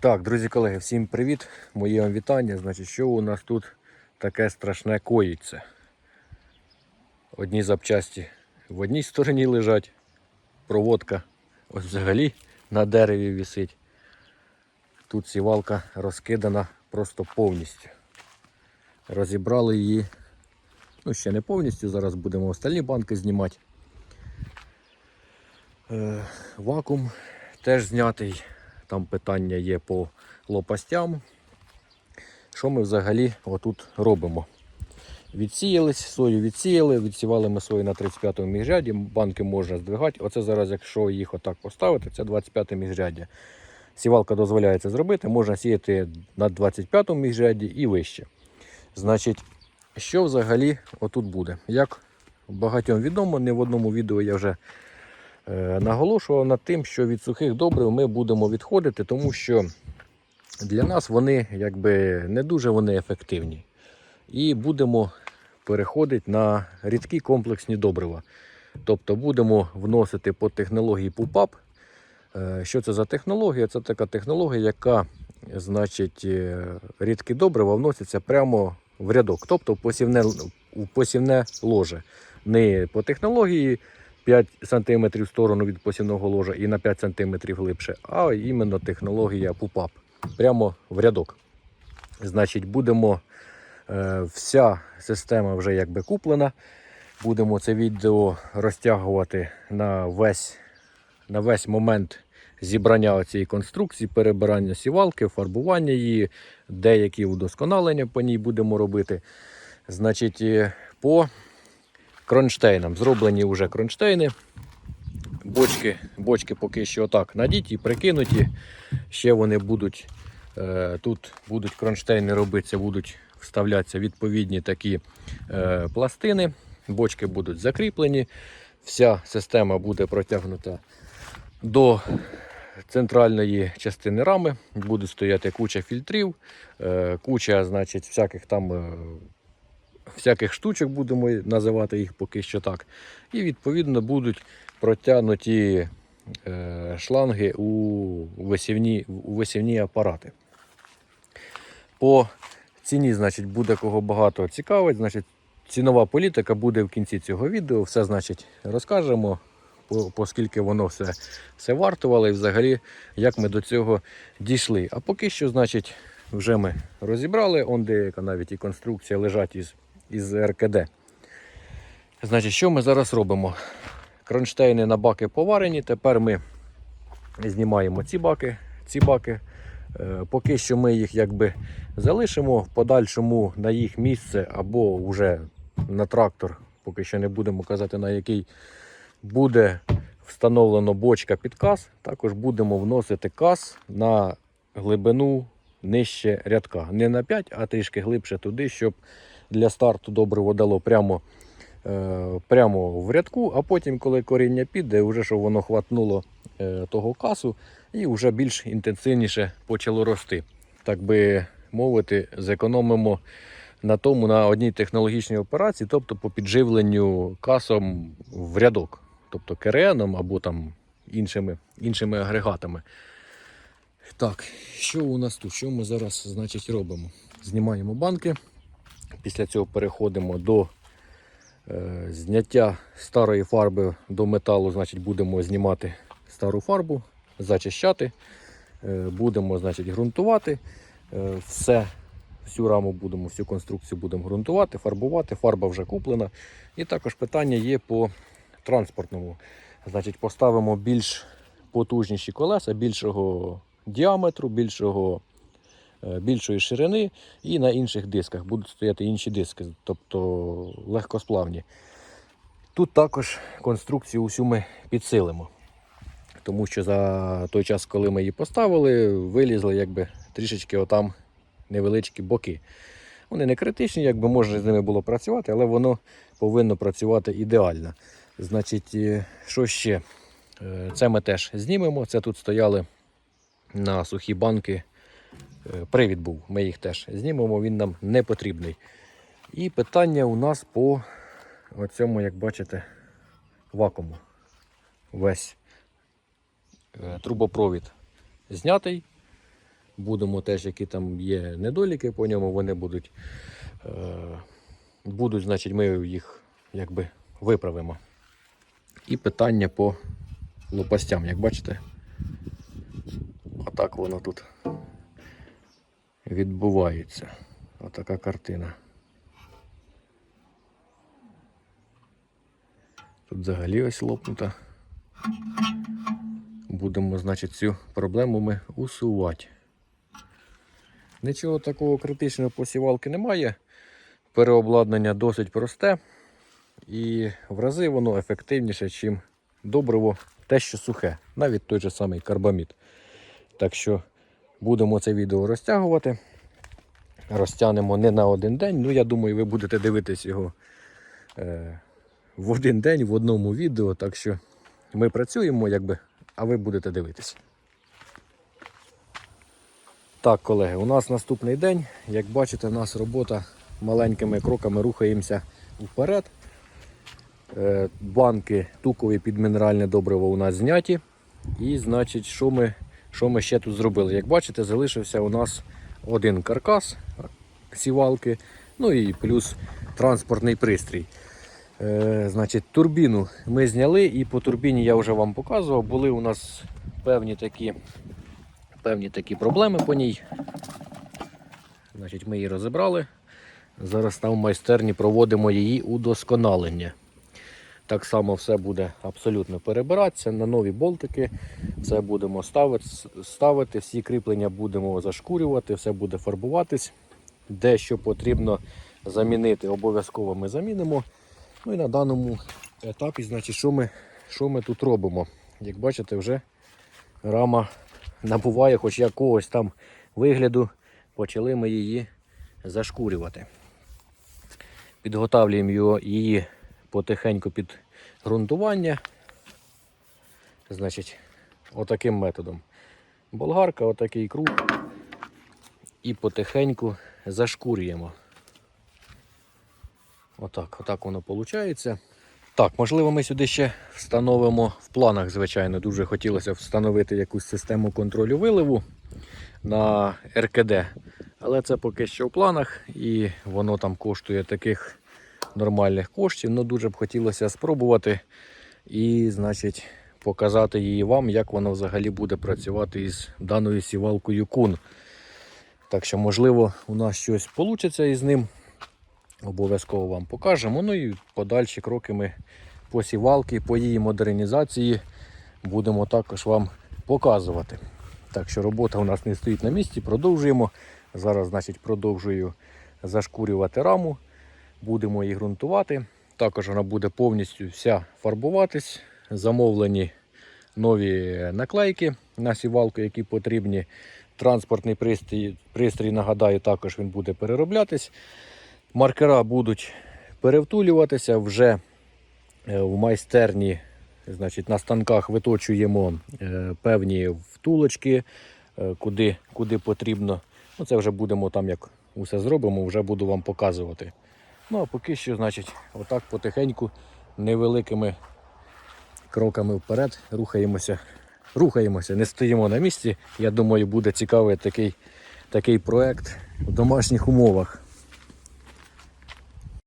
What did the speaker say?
Так, друзі колеги, всім привіт! Моє вам вітання. Значить, що у нас тут таке страшне коїться? Одні запчасті в одній стороні лежать, проводка ось взагалі на дереві висить. Тут сівалка розкидана просто повністю. Розібрали її, ну ще не повністю, зараз будемо остальні банки знімати. Е, вакуум теж знятий. Там питання є по лопастям. Що ми взагалі отут робимо? Відсіялись, сою відсіяли, відсівали ми сою на 35-му міжряді, банки можна здвигати. Оце зараз, якщо їх отак поставити, це 25 міжряддя. Сівалка дозволяє це зробити, можна сіяти на 25-му міжряді і вище. Значить, що взагалі отут буде? Як багатьом відомо, не в одному відео я вже наголошував над тим, що від сухих добрив ми будемо відходити, тому що для нас вони якби не дуже вони ефективні. І будемо переходити на рідкі комплексні добрива. Тобто будемо вносити по технології PUPAP. Е, Що це за технологія? Це така технологія, яка значить, е, рідкі добрива вносяться прямо в рядок, тобто посівне, в посівне ложе. Не по технології 5 см в сторону від посівного ложа і на 5 см глибше, а іменно технологія PUPAP. Прямо в рядок. Значить, будемо е, вся система вже якби куплена. Будемо це відео розтягувати на весь, на весь момент зібрання цієї конструкції, перебирання сівалки, фарбування її, деякі удосконалення по ній будемо робити. Значить, е, по кронштейнам. Зроблені вже кронштейни. Бочки, бочки поки що отак надіті, прикинуті. Ще вони будуть, е, тут будуть кронштейни робитися, будуть вставлятися відповідні такі е, пластини. Бочки будуть закріплені. Вся система буде протягнута до центральної частини рами. Буде стояти куча фільтрів, е, куча значить, всяких там всяких штучок, будемо називати їх поки що так. І відповідно будуть протягнуті е, шланги у висівні, у висівні апарати. По ціні, значить, буде кого багато цікавить. Значить, цінова політика буде в кінці цього відео. Все, значить, розкажемо, оскільки воно все, все вартувало і взагалі як ми до цього дійшли. А поки що, значить, вже ми розібрали, он деяка навіть і конструкція лежать із, із РКД. Значить, що ми зараз робимо? Кронштейни на баки поварені. Тепер ми знімаємо ці баки. Ці баки. Е, Поки що ми їх якби залишимо в подальшому на їх місце або вже на трактор, поки що не будемо казати на який буде встановлено бочка під каз. Також будемо вносити каз на глибину нижче рядка. Не на 5, а трішки глибше туди, щоб для старту добриво дало прямо, е, прямо в рядку, а потім, коли коріння піде, вже щоб воно хватнуло е, того касу і вже більш інтенсивніше почало рости. Так би мовити, зекономимо на тому на одній технологічній операції, тобто по підживленню касом в рядок, тобто КРНом або там іншими, іншими агрегатами. Так, що у нас тут? Що ми зараз значить, робимо? Знімаємо банки. Після цього переходимо до е, зняття старої фарби до металу. Значить, будемо знімати стару фарбу, зачищати. Е, будемо значить, ґрунтувати. Е, все, всю раму будемо, всю конструкцію будемо ґрунтувати, фарбувати. Фарба вже куплена. І також питання є по транспортному. Значить, поставимо більш потужніші колеса, більшого діаметру, більшого, е, більшої ширини і на інших дисках будуть стояти інші диски, тобто легкосплавні. Тут також конструкцію усю ми підсилимо. Тому що за той час, коли ми її поставили, вилізли якби трішечки отам невеличкі боки. Вони не критичні, якби можна з ними було працювати, але воно повинно працювати ідеально. Значить, е, що ще? Е, Це ми теж знімемо. Це тут стояли на сухі банки. Е, Привід був, ми їх теж знімемо, він нам не потрібний. І питання у нас по оцьому, як бачите, вакууму. Весь Е, трубопровід знятий. Будемо теж, які там є недоліки по ньому, вони будуть, е, будуть, значить, ми їх якби виправимо. І питання по лопастям, як бачите, отак воно тут відбувається. Отака картина. Тут взагалі ось лопнута. Будемо, значить, цю проблему ми усувати. Нічого такого критичного по сівалки немає. Переобладнання досить просте. І в рази воно ефективніше, ніж добриво, те, що сухе, навіть той же самий карбамід. Так що будемо це відео розтягувати. Розтягнемо не на один день. Ну, я думаю, ви будете дивитись його е, в один день в одному відео. Так що ми працюємо, якби, а ви будете дивитись. Так, колеги, у нас наступний день. Як бачите, у нас робота маленькими кроками рухаємося вперед. Е, Банки тукові під мінеральне добриво у нас зняті. І значить, що ми, що ми ще тут зробили? Як бачите, залишився у нас один каркас сівалки, ну і плюс транспортний пристрій. Е, значить, турбіну ми зняли, і по турбіні я вже вам показував. Були у нас певні такі, певні такі проблеми по ній. Значить, ми її розібрали. Зараз там в майстерні проводимо її удосконалення. Так само все буде абсолютно перебиратися на нові болтики. Все будемо ставити, ставити, всі кріплення будемо зашкурювати, все буде фарбуватись. Де що потрібно замінити, обов'язково ми замінимо. Ну і на даному етапі, значить, що ми, що ми тут робимо? Як бачите, вже рама набуває хоч якогось там вигляду, почали ми її зашкурювати. Підготавлюємо її потихеньку під ґрунтування. Значить, отаким методом. Болгарка, отакий круг. І потихеньку зашкурюємо. Отак, отак воно виходить. Так, можливо, ми сюди ще встановимо в планах, звичайно, дуже хотілося встановити якусь систему контролю виливу на РКД. Але це поки що в планах і воно там коштує таких нормальних коштів. Ну дуже б хотілося спробувати і, значить, показати її вам, як воно взагалі буде працювати із даною сівалкою кун. Так що, можливо, у нас щось вийде із ним. Обов'язково вам покажемо. Ну і подальші кроки ми по сівалки, по її модернізації будемо також вам показувати. Так що робота у нас не стоїть на місці, продовжуємо. Зараз, значить, продовжую зашкурювати раму, будемо її ґрунтувати. Також вона буде повністю вся фарбуватись. Замовлені нові наклейки на сівалку, які потрібні. Транспортний пристрій, пристрій, нагадаю, також він буде перероблятись. Маркера будуть перевтулюватися вже е, в майстерні. Значить, на станках виточуємо е, певні втулочки, е, куди, куди потрібно. Ну, це вже будемо там, як усе зробимо, вже буду вам показувати. Ну а поки що, значить, отак потихеньку, невеликими кроками вперед рухаємося. Рухаємося, не стоїмо на місці. Я думаю, буде цікавий такий, такий проект в домашніх умовах.